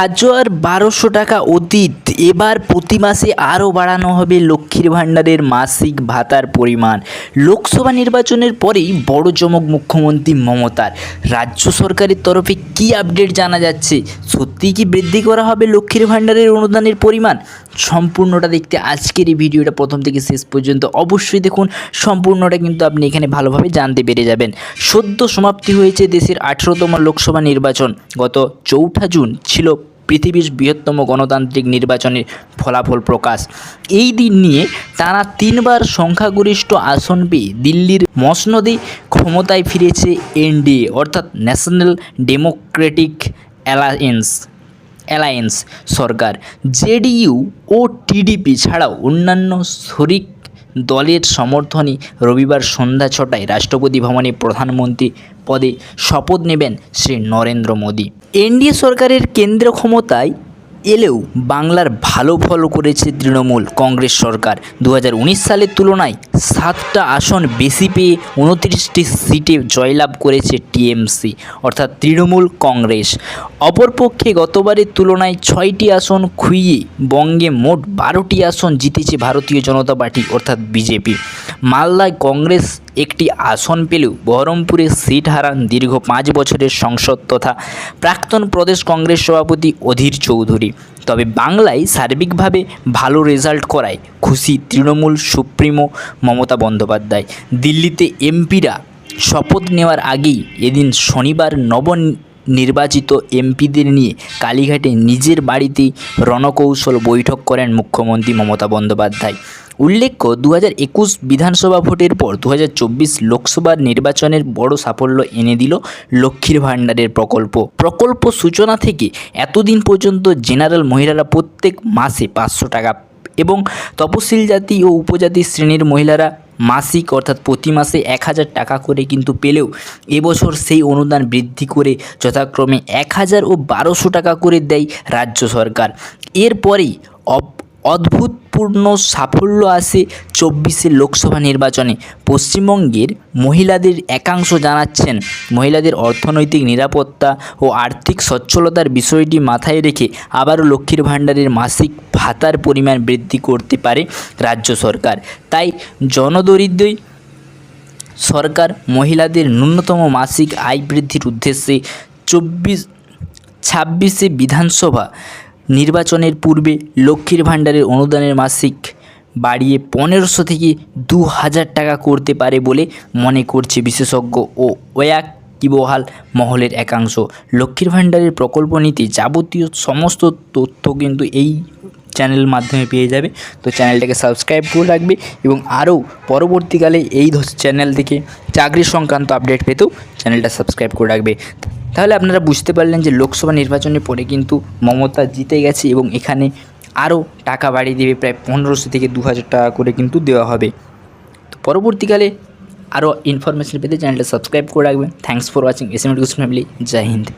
হাজার বারোশো টাকা অতীত। এবার প্রতি মাসে আরও বাড়ানো হবে লক্ষ্মীর ভাণ্ডারের মাসিক ভাতার পরিমাণ। লোকসভা নির্বাচনের পরেই বড় চমক মুখ্যমন্ত্রী মমতার। রাজ্য সরকারের তরফে কী আপডেট জানা যাচ্ছে? সত্যিই কি বৃদ্ধি করা হবে লক্ষ্মীর ভাণ্ডারের অনুদানের পরিমাণ? সম্পূর্ণটা দেখতে আজকের এই ভিডিওটা প্রথম থেকে শেষ পর্যন্ত অবশ্যই দেখুন। সম্পূর্ণটা কিন্তু আপনি এখানে ভালোভাবে জানতে পেরে যাবেন। সদ্য সমাপ্তি হয়েছে দেশের আঠেরোতম লোকসভা নির্বাচন। গত চৌঠা জুন ছিল পৃথিবীর বৃহত্তম গণতান্ত্রিক নির্বাচনের ফলাফল প্রকাশ। এই দিন নিয়ে তারা তিনবার সংখ্যাগরিষ্ঠ আসন পেয়ে দিল্লির মসনদে ক্ষমতায় ফিরেছে এনডিএ, অর্থাৎ ন্যাশনাল ডেমোক্রেটিক অ্যালায়েন্স অ্যালায়েন্স সরকার। জেডিইউ ও টিডিপি ছাড়াও অন্যান্য শরিক দলের সমর্থনে রবিবার সন্ধ্যা ছটায় রাষ্ট্রপতি ভবনে প্রধানমন্ত্রী পদে শপথ নেবেন শ্রী নরেন্দ্র মোদী। এনডিএ সরকারের কেন্দ্র ক্ষমতায় এলেও বাংলার ভালো ফল করেছে তৃণমূল কংগ্রেস সরকার। দু হাজার উনিশ সালের তুলনায় সাতটা আসন বেশি পেয়ে উনত্রিশটি সিটে জয়লাভ করেছে টিএমসি, অর্থাৎ তৃণমূল কংগ্রেস। অপরপক্ষে গতবারের তুলনায় ছয়টি আসন খুইয়ে বঙ্গে মোট বারোটি আসন জিতেছে ভারতীয় জনতা পার্টি, অর্থাৎ বিজেপি। মালদায় কংগ্রেস একটি আসন পেলেও বহরমপুরে সিট হারান দীর্ঘ পাঁচ বছরের সংসদ তথা প্রাক্তন প্রদেশ কংগ্রেস সভাপতি অধীর চৌধুরী। তবে বাংলায় সার্বিকভাবে ভালো রেজাল্ট করায় খুশি তৃণমূল সুপ্রিমো মমতা বন্দ্যোপাধ্যায়। দিল্লিতে এমপিরা শপথ নেওয়ার আগেই এদিন শনিবার নব নির্বাচিত এমপিদের নিয়ে কালীঘাটে নিজের বাড়িতেই রণকৌশল বৈঠক করেন মুখ্যমন্ত্রী মমতা বন্দ্যোপাধ্যায়। উল্লেখ্য দু একুশ বিধানসভা ভোটের পর দু হাজার চব্বিশ লোকসভা নির্বাচনের বড় সাফল্য এনে দিল লক্ষ্মীর ভাণ্ডারের প্রকল্প। প্রকল্প সূচনা থেকে এতদিন পর্যন্ত জেনারেল মহিলারা প্রত্যেক মাসে পাঁচশো টাকা এবং তপশিল জাতি ও উপজাতি শ্রেণির মহিলারা মাসিক অর্থাৎ প্রতি মাসে এক হাজার টাকা করে কিন্তু পেলেও এবছর সেই অনুদান বৃদ্ধি করে যথাক্রমে এক হাজার ও বারোশো টাকা করে দেয় রাজ্য সরকার। এরপরেই অপ- অদ্ভুতপূর্ণ সাফল্য আসে চব্বিশে লোকসভা নির্বাচনে। পশ্চিমবঙ্গের মহিলাদের একাংশ জানাচ্ছেন, মহিলাদের অর্থনৈতিক নিরাপত্তা ও আর্থিক সচ্ছলতার বিষয়টি মাথায় রেখে আবারও লক্ষ্মীর ভাণ্ডারের মাসিক ভাতার পরিমাণ বৃদ্ধি করতে পারে রাজ্য সরকার। তাই জনদরিদ্রই সরকার মহিলাদের ন্যূনতম মাসিক আয় বৃদ্ধির উদ্দেশ্যে চব্বিশ, ছাব্বিশে বিধানসভা নির্বাচনের পূর্বে লক্ষ্মীর ভাণ্ডারের অনুদানের মাসিক বাড়িয়ে পনেরোশো থেকে দু হাজার টাকা করতে পারে বলে মনে করছে বিশেষজ্ঞ ও ওয়াকিবহাল মহলের একাংশ। লক্ষ্মীর ভাণ্ডারের প্রকল্প নীতি যাবতীয় সমস্ত তথ্য কিন্তু এই চ্যানেলের মাধ্যমে পেয়ে যাবে। তো চ্যানেলটাকে সাবস্ক্রাইব করে রাখবে এবং আরও পরবর্তীকালে এই চ্যানেল থেকে চাকরি সংক্রান্ত আপডেট পেতেও চ্যানেলটা সাবস্ক্রাইব করে রাখবে। তাহলে আপনারা বুঝতে পারলেন যে লোকসভা নির্বাচনের পরে কিন্তু মমতা জিতে গেছে এবং এখানে আরও টাকা বাড়িয়ে দেবে প্রায় পনেরোশো থেকে দু হাজার টাকা করে কিন্তু দেওয়া হবে। তো পরবর্তীকালে আরও ইনফরমেশন পেতে চ্যানেলটা সাবস্ক্রাইব করে রাখবেন। Thanks for watching S M family Joy Hind.